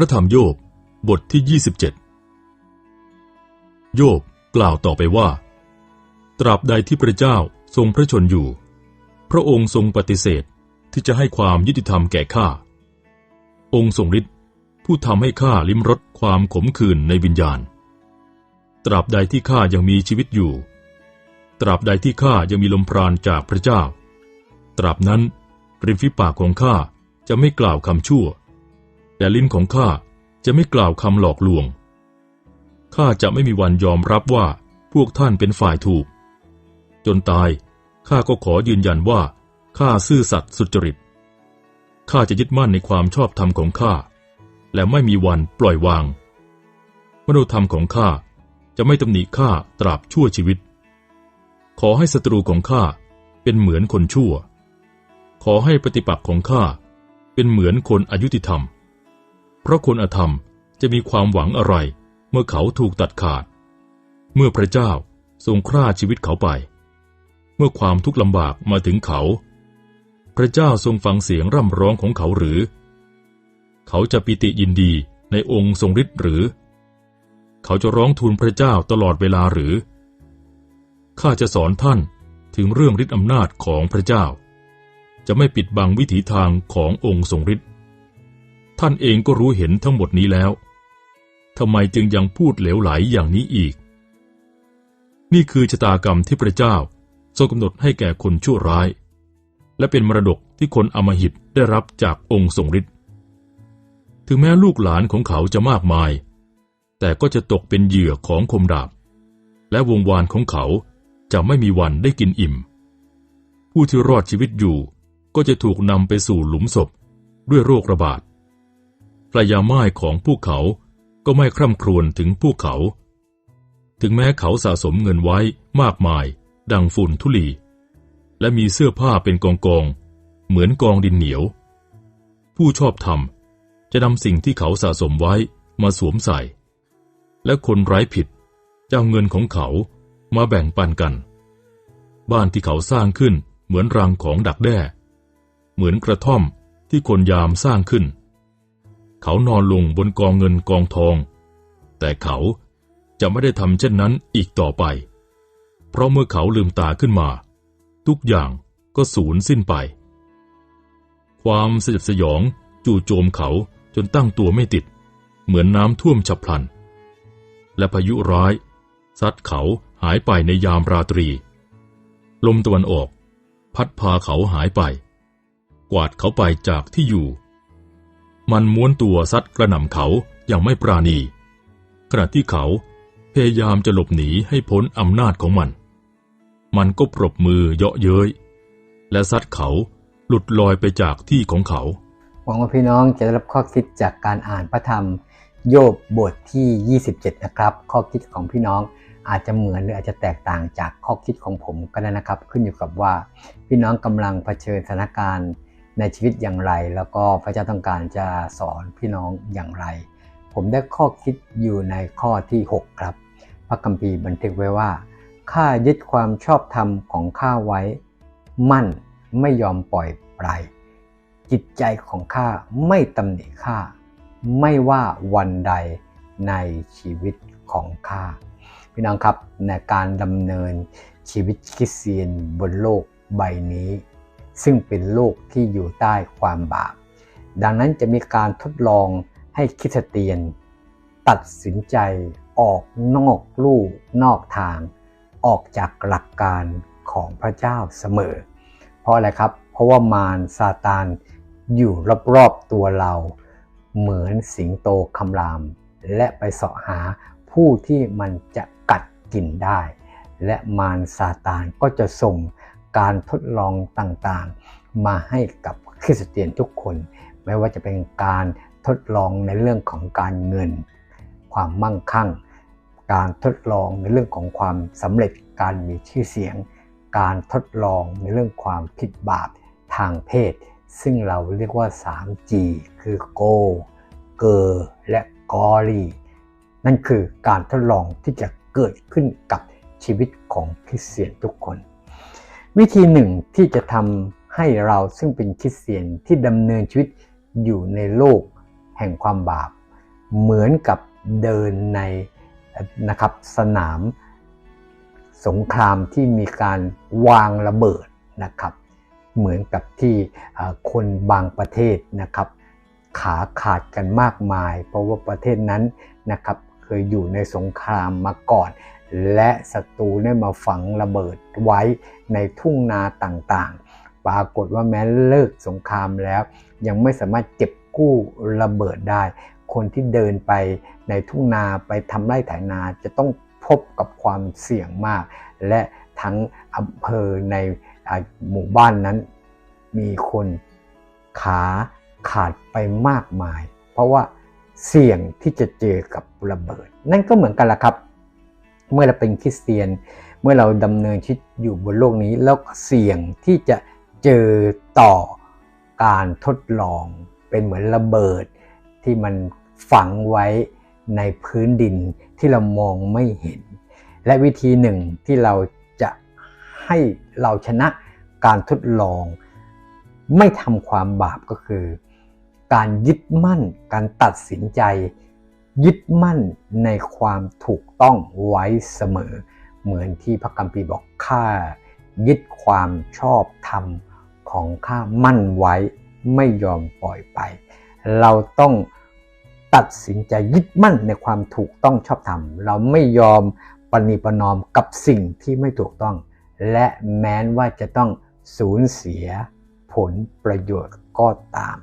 พระธรรมโยบบทที่ 27 โยบกล่าวต่อไปว่า ตราบใดที่พระเจ้าทรงพระชนอยู่ พระองค์ทรงปฏิเสธที่จะให้ความยุติธรรมแก่ข้า องค์ทรงฤทธิ์ผู้ทำให้ข้าลิ้มรสความขมขื่นในวิญญาณ ตราบใดที่ข้ายังมีชีวิตอยู่ ตราบใดที่ข้ายังมีลมปราณจากพระเจ้า ตราบนั้นริมฝีปากของข้าจะไม่กล่าวคำชั่ว แต่ลิ้นของข้าจะไม่กล่าวคำหลอกลวง ข้าจะไม่มีวันยอมรับว่าพวกท่านเป็นฝ่ายถูก จนตายข้าก็ขอยืนยันว่าข้าซื่อสัตย์สุจริต ข้าจะยึดมั่นในความชอบธรรมของข้า และไม่มีวันปล่อยวาง มโนธรรมของข้าจะไม่ตำหนิข้าตราบชั่วชีวิต ขอให้ศัตรูของข้าเป็นเหมือนคนชั่ว ขอให้ปฏิปักษ์ของข้าเป็นเหมือนคนอายุติธรรม เพราะคนอธรรมจะมีความหวังอะไร เมื่อเขาถูกตัดขาด เมื่อพระเจ้าทรงฆ่าชีวิตเขาไป เมื่อความทุกข์ลำบากมาถึงเขา พระเจ้าทรงฟังเสียงร่ำร้องของเขาหรือ เขาจะปิติยินดีในองค์ทรงฤทธิ์หรือ เขาจะร้องทูลพระเจ้าตลอดเวลาหรือ ข้าจะสอนท่านถึงเรื่องฤทธิอำนาจของพระเจ้า จะไม่ปิดบังวิถีทางขององค์ทรงฤทธิ ท่านเองก็รู้เห็นทั้งหมดนี้แล้วทำไมจึงยังพูดเหลวไหลอย่างนี้อีก นี่คือชะตากรรมที่พระเจ้าทรงกำหนดให้แก่คนชั่วร้าย และเป็นมรดกที่คนอมหิตได้รับจากองค์ทรงฤทธิ์ถึงแม้ลูกหลานของเขาจะมากมาย แต่ก็จะตกเป็นเหยื่อของคมดาบ และวงวานของเขาจะไม่มีวันได้กินอิ่ม ผู้ที่รอดชีวิตอยู่ก็จะถูกนำไปสู่หลุมศพด้วยโรคระบาด พระยาม่ายของพวกเขาก็ไม่คร่ำครวญถึงพวกเขา ถึงแม้เขาสะสมเงินไว้มากมาย ดังฝุ่นทุลี และมีเสื้อผ้าเป็นกองกอง เหมือนกองดินเหนียว ผู้ชอบธรรมจะนำสิ่งที่เขาสะสมไว้มาสวมใส่ และคนไร้ผิดจะเอาเงินของเขามาแบ่งปันกัน บ้านที่เขาสร้างขึ้นเหมือนรังของดักแด้ เหมือนกระท่อมที่คนยามสร้างขึ้น เขานอนลงบนกองเงินกองทอง แต่เขาจะไม่ได้ทำเช่นนั้นอีกต่อไป เพราะเมื่อเขาลืมตาขึ้นมา ทุกอย่างก็สูญสิ้นไป ความสยดสยองจู่โจมเขาจนตั้งตัวไม่ติด เหมือนน้ำท่วมฉับพลัน และพายุร้ายซัดเขาหายไปในยามราตรี ลมตะวันออก พัดพาเขาหายไป กวาดเขาไปจากที่อยู่ มันม้วนตัวซัดกระหน่ำเขาอย่างไม่ปราณี ขณะที่เขาพยายามจะหลบหนีให้พ้นอำนาจของมัน มันก็ปรบมือเยาะเย้ย และซัดเขาหลุดลอยไปจากที่ของเขา หวังว่าพี่น้องจะได้รับข้อคิดจากการอ่านพระธรรม โยบบทที่ 27 นะครับ ข้อคิดของพี่น้องอาจจะเหมือนหรืออาจจะแตกต่างจากข้อคิดของผมก็ได้นะครับ ขึ้นอยู่กับว่า พี่น้องกำลังเผชิญสถานการณ์ ในชีวิตอย่างไร แล้วก็พระเจ้าต้องการจะสอนพี่น้องอย่างไร ผมได้ข้อคิดอยู่ในข้อที่ 6 ครับ พระคัมภีร์บันทึกไว้ว่าข้ายึดความชอบธรรมของข้าไว้ มั่นไม่ยอมปล่อยปลายจิตใจของข้าไม่ตำหนิข้าไม่ว่าวันใดในชีวิตของข้าพี่น้องครับในการดำเนินชีวิตคริสเตียนบนโลกใบนี้ ซึ่งเป็นโลกที่อยู่ใต้ความบาป ดังนั้นจะมีการทดลองให้คริสเตียน ตัดสินใจออกนอกลู่นอกทาง ออกจากหลักการของพระเจ้าเสมอ เพราะอะไรครับ เพราะว่ามารซาตานอยู่รอบๆตัวเรา เหมือนสิงโตคำราม และไปเสาะหาผู้ที่มันจะกัดกินได้ และมารซาตานก็จะส่ง การทดลองต่างๆ มาให้กับคริสเตียนทุกคน ไม่ว่าจะเป็นการทดลองในเรื่องของการเงิน ความมั่งคั่ง การทดลองในเรื่องของความสำเร็จการมีชื่อเสียง การทดลองในเรื่องความผิดบาปทางเพศ ซึ่งเราเรียกว่า 3G คือโกเกอร์และกอรีนั่นคือการทดลองที่จะเกิดขึ้นกับชีวิตของคริสเตียนทุกคน วิธีหนึ่งที่จะทำให้เราซึ่งเป็นคริสเตียนที่ดำเนินชีวิตอยู่ในโลกแห่งความบาป เหมือนกับเดินในนะครับสนามสงครามที่มีการวางระเบิดนะครับ เหมือนกับที่คนบางประเทศนะครับ ขาขาดกันมากมาย เพราะว่าประเทศนั้นนะครับเคยอยู่ในสงครามมาก่อน และศัตรูได้มาฝังระเบิดไว้ในทุ่งนาต่างๆ ปรากฏว่าแม้เลิกสงครามแล้ว ยังไม่สามารถเก็บกู้ระเบิดได้ คนที่เดินไปในทุ่งนาไปทำไร่ไถนาจะต้องพบกับความเสี่ยงมาก และทั้งอำเภอในหมู่บ้านนั้น มีคนขาขาดไปมากมาย เพราะว่าเสี่ยงที่จะเจอกับระเบิด นั่นก็เหมือนกันละครับ เมื่อเราเป็นคริสเตียน เมื่อเราดำเนินชีวิตอยู่บนโลกนี้แล้วเสี่ยงที่จะเจอต่อการทดลอง เป็นเหมือนระเบิดที่มันฝังไว้ในพื้นดินที่เรามองไม่เห็น และวิธีหนึ่งที่เราจะให้เราชนะการทดลอง ไม่ทำความบาปก็คือ การยึดมั่นการตัดสินใจ ยึดมั่นในความถูกต้องไว้เสมอ เหมือนที่พระกัมพีบอกข้ายึดความชอบธรรมของข้ามั่นไว้ไม่ยอมปล่อยไป เราต้องตัดสินใจยึดมั่นในความถูกต้องชอบธรรม เราไม่ยอมปณิปนอมกับสิ่งที่ไม่ถูกต้อง และแม้นว่าจะต้องสูญเสียผลประโยชน์ก็ตาม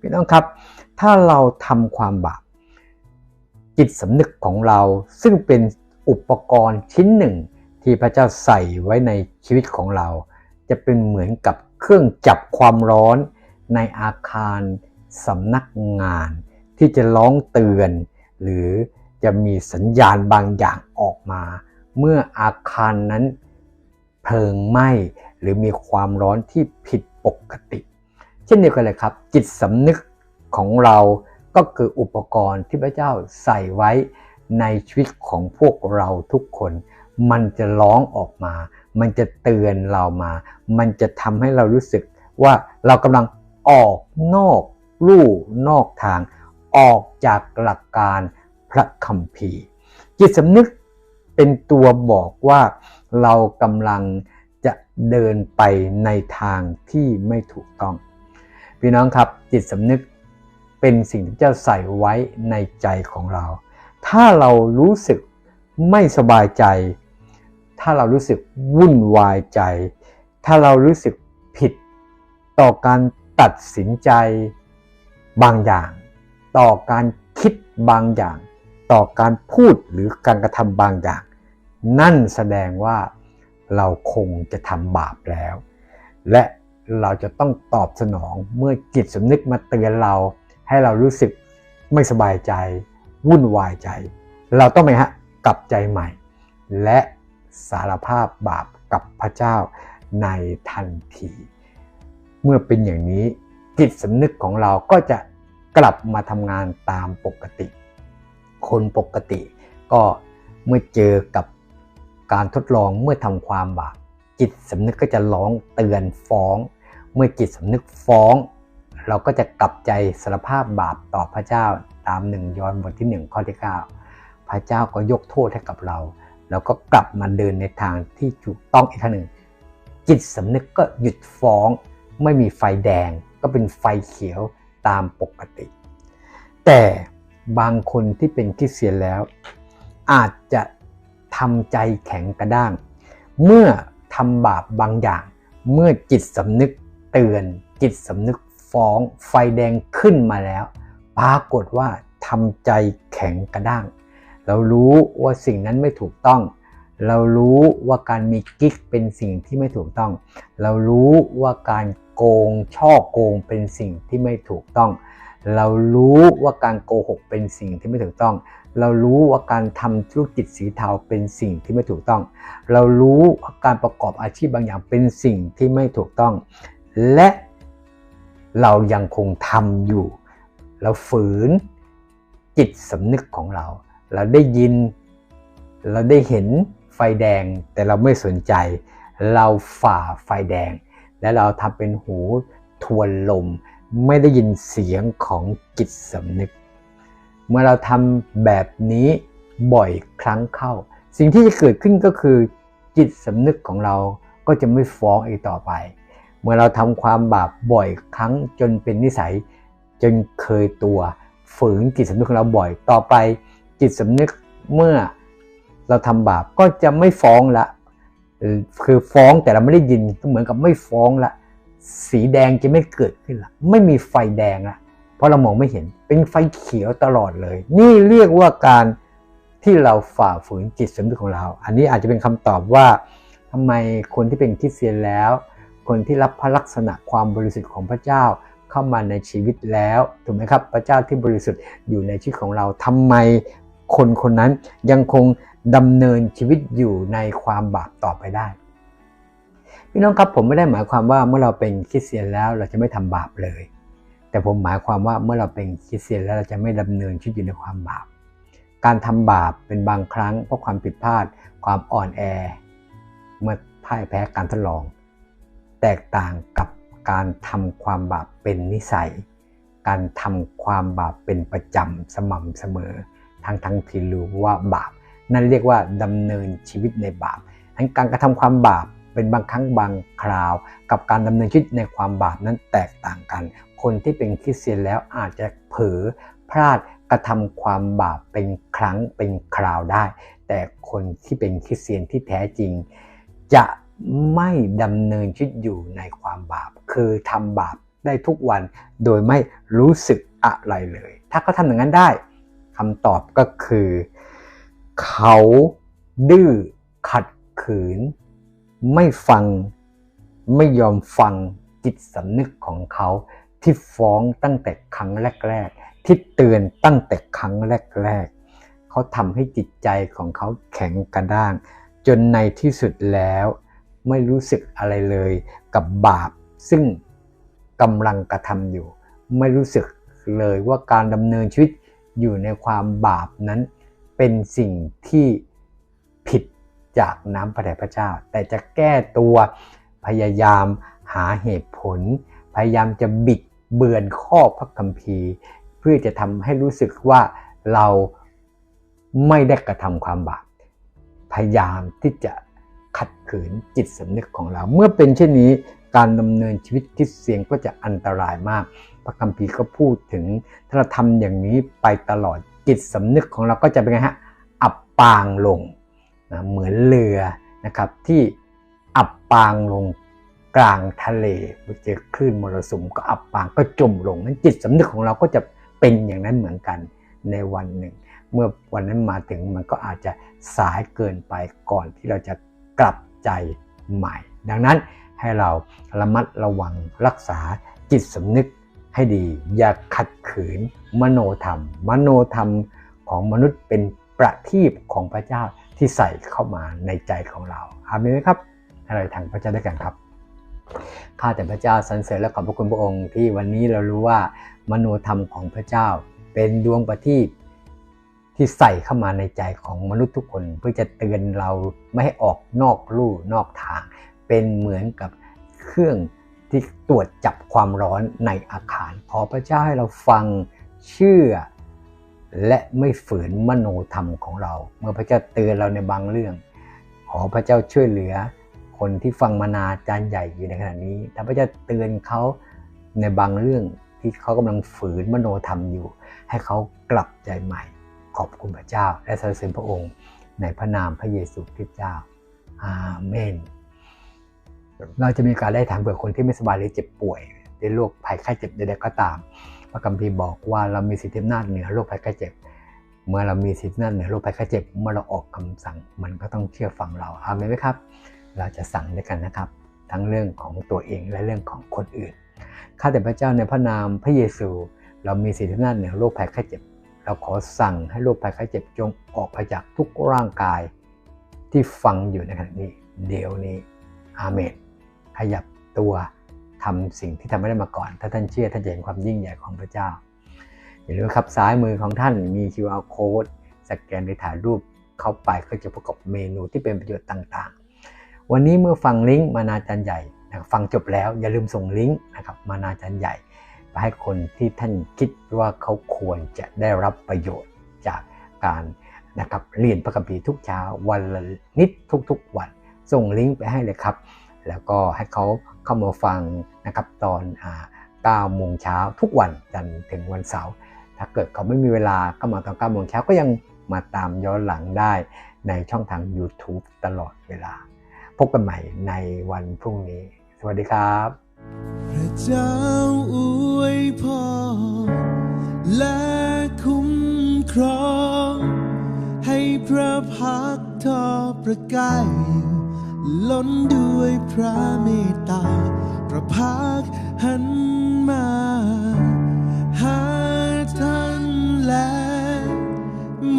พี่น้องครับ ถ้าเราทำความบาป จิตสำนึกของเราซึ่งเป็นอุปกรณ์ชิ้นหนึ่ง ที่พระเจ้าใส่ไว้ในชีวิตของเรา จะเป็นเหมือนกับเครื่องจับความร้อนในอาคารสำนักงาน ที่จะร้องเตือน หรือจะมีสัญญาณบางอย่างออกมา เมื่ออาคารนั้นเพลิงไหม้หรือมีความร้อนที่ผิดปกติ เช่นเดียวกันเลยครับ จิตสำนึกของเรา ก็คืออุปกรณ์ที่พระเจ้าใส่ไว้ในชีวิตของพวกเราทุกคน มันจะร้องออกมา มันจะเตือนเรามา มันจะทำให้เรารู้สึกว่าเรากำลังออกนอกลู่นอกทาง ออกจากหลักการพระคัมภีร์ จิตสำนึกเป็นตัวบอกว่าเรากำลังจะเดินไปในทางที่ไม่ถูกต้อง พี่น้องครับจิตสำนึก เป็นสิ่งที่จ้าใส่ไว้ในใจของเรา ถ้าเรารู้สึกไม่สบายใจ ถ้าเรารู้สึกวุ่นวายใจ ถ้าเรารู้สึกผิดต่อการตัดสินใจบางอย่าง ต่อการคิดบางอย่าง ต่อการพูดหรือการกระทำบางอย่าง นั่นแสดงว่าเราคงจะทำบาปแล้ว และเราจะต้องตอบสนองเมื่อจิตสำนึกมาเตือนเรา ให้เรารู้สึกไม่สบายใจ วุ่นวายใจ เราต้องไปฮะกลับใจใหม่ และสารภาพบาปกับพระเจ้าในทันที เมื่อเป็นอย่างนี้จิตสำนึกของเราก็จะกลับมาทำงานตามปกติ คนปกติก็เมื่อเจอกับการทดลองเมื่อทำความบาปจิตสำนึกก็จะร้องเตือนฟ้อง เมื่อจิตสำนึกฟ้อง เราก็จะกลับใจสารภาพบาปต่อพระเจ้าตามหนึ่งยอห์นบทที่ 1 ข้อที่ 9 พระเจ้าก็ยกโทษให้กับเรา แล้วก็กลับมาเดินในทางที่ถูกต้องอีกครั้งหนึ่ง จิตสำนึกก็หยุดฟ้อง ไม่มีไฟแดง ก็เป็นไฟเขียวตามปกติ แต่บางคนที่เป็นคริสเตียนแล้ว อาจจะทำใจแข็งกระด้าง เมื่อทำบาปบางอย่าง เมื่อจิตสำนึกเตือนจิตสำนึก ฟ้องไฟแดงขึ้นมาแล้ว ปรากฏว่าทำใจแข็งกระด้าง เรารู้ว่าสิ่งนั้นไม่ถูกต้อง เรารู้ว่าการมีกิ๊กเป็นสิ่งที่ไม่ถูกต้อง เรารู้ว่าการโกงช่อโกงเป็นสิ่งที่ไม่ถูกต้อง เรารู้ว่าการโกหกเป็นสิ่งที่ไม่ถูกต้อง เรารู้ว่าการทำธุรกิจสีเทาเป็นสิ่งที่ไม่ถูกต้อง เรารู้ว่าการประกอบอาชีพบางอย่างเป็นสิ่งที่ไม่ถูกต้อง และ เรายังคงทำอยู่ เราฝืนจิตสำนึกของเรา เราได้ยิน เราได้เห็นไฟแดงแต่เราไม่สนใจ เราฝ่าไฟแดง และเราทำเป็นหูทวนลม ไม่ได้ยินเสียงของจิตสำนึก เมื่อเราทำแบบนี้บ่อยครั้งเข้า สิ่งที่จะเกิดขึ้นก็คือจิตสำนึกของเราก็จะไม่ฟ้องอีกต่อไป มื่อเราทำความบาปบ่อยครั้งจนเป็นนิสัย จนเคยตัวฝืนจิตสำนึกของเราบ่อยต่อไป จิตสำนึกเมื่อเราทำบาปก็จะไม่ฟ้องละคือฟ้องแต่เราไม่ได้ยินก็เหมือนกับไม่ฟ้องละ สีแดงจะไม่เกิดขึ้นละไม่มีไฟแดงละเพราะเรามองไม่เห็นเป็นไฟเขียวตลอดเลย นี่เรียกว่าการที่เราฝ่าฝืนจิตสำนึกของเรา อันนี้อาจจะเป็นคำตอบว่าทำไมคนที่เป็นคริสเตียนแล้ว คนที่รับพระลักษณะความบริสุทธิ์ของพระเจ้าเข้ามาในชีวิตแล้วถูกไหมครับ พระเจ้าที่บริสุทธิ์อยู่ในชีวิตของเราทำไมคนคนนั้นยังคงดำเนินชีวิตอยู่ในความบาปต่อไปได้พี่น้องครับผมไม่ได้หมายความว่าเมื่อเราเป็นคริสเตียนแล้วเราจะไม่ทำบาปเลย แต่ผมหมายความว่าเมื่อเราเป็นคริสเตียนแล้วเราจะไม่ดำเนินชีวิตอยู่ในความบาป การทำบาปเป็นบางครั้งเพราะความผิดพลาด ความอ่อนแอ เมื่อพ่ายแพ้การทดลอง ตกต่างกับการทำความบาปเป็นนิสัย การทำความบาปเป็นประจำสม่ำเสมอ ทั้งทั้งที่รู้ว่าบาป นั่นเรียกว่าดำเนินชีวิตในบาปนั้นการกระทำความบาปเป็นบางครั้งบางคราว กับการดำเนินชีวิตในความบาปนั้นแตกต่างกัน คนที่เป็นคริสเตียนแล้วอาจจะเผลอพลาดกระทำความบาปเป็นครั้งเป็นคราวได้ แต่คนที่เป็นคริสเตียนที่แท้จริง จะ ไม่ดำเนินชีวิตอยู่ในความบาป คือทำบาปได้ทุกวันโดยไม่รู้สึกอะไรเลย ถ้าเขาทำอย่างนั้นได้คำตอบก็คือ เขาดื้อขัดขืน ไม่ฟังไม่ยอมฟังจิตสำนึกของเขาที่ฟ้องตั้งแต่ครั้งแรก ๆ ที่เตือนตั้งแต่ครั้งแรก ๆ เขาทำให้จิตใจของเขาแข็งกระด้าง จนในที่สุดแล้ว ไม่รู้สึกอะไรเลยกับบาป ซึ่งกำลังกระทำอยู่ ไม่รู้สึกเลยว่าการดำเนินชีวิตอยู่ในความบาปนั้น เป็นสิ่งที่ผิดจากน้ำพระทัยพระเจ้า แต่จะแก้ตัวพยายามหาเหตุผล พยายามจะบิดเบือนข้อพระคัมภีร์ เพื่อจะทำให้รู้สึกว่าเราไม่ได้กระทำความบาปพยายามที่จะ ขืนจิตสำนึกของเรา เมื่อเป็นเช่นนี้การดำเนินชีวิตคริสเตียนก็จะอันตรายมาก พระคัมภีร์ก็พูดถึงถ้าเราทำอย่างนี้ไปตลอดจิตสำนึกของเราก็จะเป็นไงฮะอับปางลงนะเหมือนเรือนะครับที่อับปางลงกลางทะเลเจอคลื่นมรสุมก็อับปางก็จมลงนั้นจิตสำนึกของเราก็จะเป็นอย่างนั้นเหมือนกันในวันหนึ่ง เมื่อวันนั้นมาถึงมันก็อาจจะสายเกินไปก่อนที่เราจะกลับ ใจใหม่ ดังนั้นให้เราระมัดระวังรักษาจิตสำนึกให้ดี อย่าขัดขืนมโนธรรม มโนธรรมของมนุษย์เป็นประทีปของพระเจ้าที่ใส่เข้ามาในใจของเราอามนไหมครับให้เรทางพระเจ้าด้วยกันครับข้าแต่พระเจ้าสรรเสริญและขอบพระคุณพระองค์ที่วันนี้เรารู้ว่ามโนธรรมของพระเจ้า เป็นดวงประทีป ที่ใส่เข้ามาในใจของมนุษย์ทุกคน เพื่อจะเตือนเราไม่ให้ออกนอกลู่นอกทาง เป็นเหมือนกับเครื่องที่ตรวจจับความร้อนในอาคาร ขอพระเจ้าให้เราฟังเชื่อ และไม่ฝืนมโนธรรมของเรา เมื่อพระเจ้าเตือนเราในบางเรื่อง ขอพระเจ้าช่วยเหลือ คนที่ฟังมานาจารย์ใหญ่อยู่ในขณะนี้ ถ้าพระเจ้าเตือนเขาในบางเรื่องที่เขากำลังฝืนมโนธรรมอยู่ ให้เขากลับใจใหม่ ขอบคุณพระเจ้า และสรรเสริญพระองค์ในพระนามพระเยซูคริสต์เจ้า อาเมน เราจะมีการได้ถามเผื่อคนที่ไม่สบายหรือเจ็บป่วยด้วยโรคภัยไข้เจ็บใดๆก็ตาม พระคัมภีร์บอกว่าเรามีสิทธิอำนาจเหนือโรคภัยไข้เจ็บ เมื่อเรามีสิทธิอำนาจเหนือโรคภัยไข้เจ็บ เมื่อเราออกคำสั่งมันก็ต้องเชื่อฟังเรา อาเมนไหมครับ เราจะสั่งด้วยกันนะครับ ทั้งเรื่องของตัวเองและเรื่องของคนอื่น ข้าแต่พระเจ้าในพระนามพระเยซู เรามีสิทธิอำนาจเหนือโรคภัยไข้เจ็บ เราขอสั่งให้โรคภัยไข้เจ็บจงออกไปจากทุกร่างกายที่ฟังอยู่ในขณะนี้ เดี๋ยวนี้อาเมนขยับตัวทำสิ่งที่ทำไม่ได้มาก่อน ถ้าท่านเชื่อท่านจะเห็นความยิ่งใหญ่ของพระเจ้า อย่าลืมครับซ้ายมือของท่านมี QR code สแกนหรือถ่ายรูปเข้าไปก็จะประกอบเมนูที่เป็นประโยชน์ต่างๆ วันนี้เมื่อฟังลิงก์มานาจันใหญ่ฟังจบแล้วอย่าลืมส่งลิงก์นะครับมานาจันใหญ่ ให้คนที่ท่านคิดว่าเขาควรจะได้รับประโยชน์จากการนะครับเรียนพระคัมภีร์ทุกเช้าวันละนิดทุกๆวัน ส่งลิงก์ไปให้เลยครับ แล้วก็ให้เขาเข้ามาฟังนะครับตอน9โมงเช้าทุกวันจันทร์ถึงวันเสาร์ถ้าเกิดเขาไม่มีเวลาก็มาตอน9โมงเช้าก็ยังมาตามย้อนหลังได้ในช่องทาง YouTube ตลอดเวลา พบกันใหม่ในวันพรุ่งนี้ สวัสดีครับ พระเจ้าอวยพรและคุ้มครอง ให้พระพักทอประกายล้นด้วยพระเมตตา พระพักหันมา หาท่านและ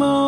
มอบ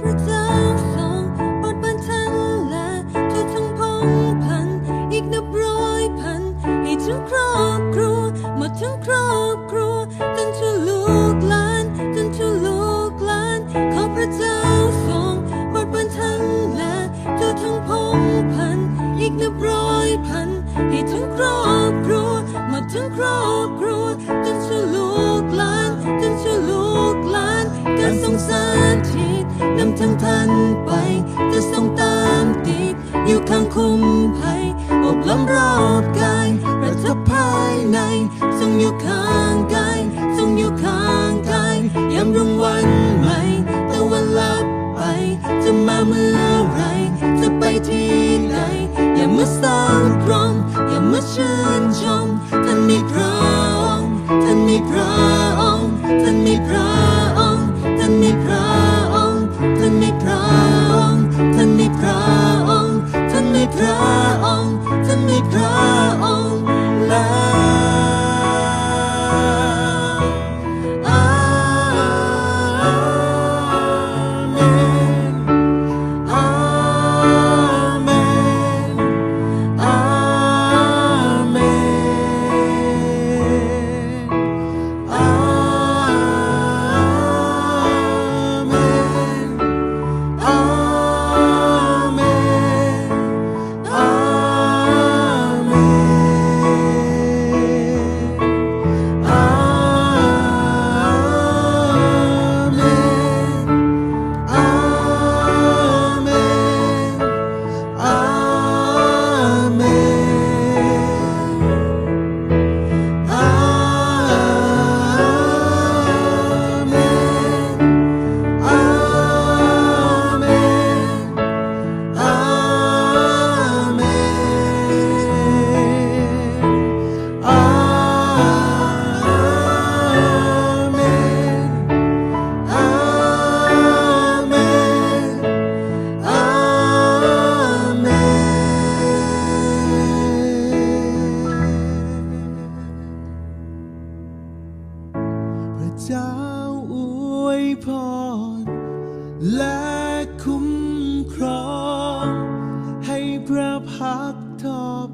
ในทรงอยู่ข้างกายทรงอยู่ข้างกายยามรุ่งวันใหม่ตะวันลับไป จะมาเมื่อไร จะไปที่ไหน อย่ามาสร้าตรมอย่ามาชื่นชม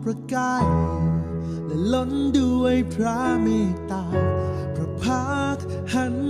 ระกายและล้นด้วยพระเมตตา พระพักหัน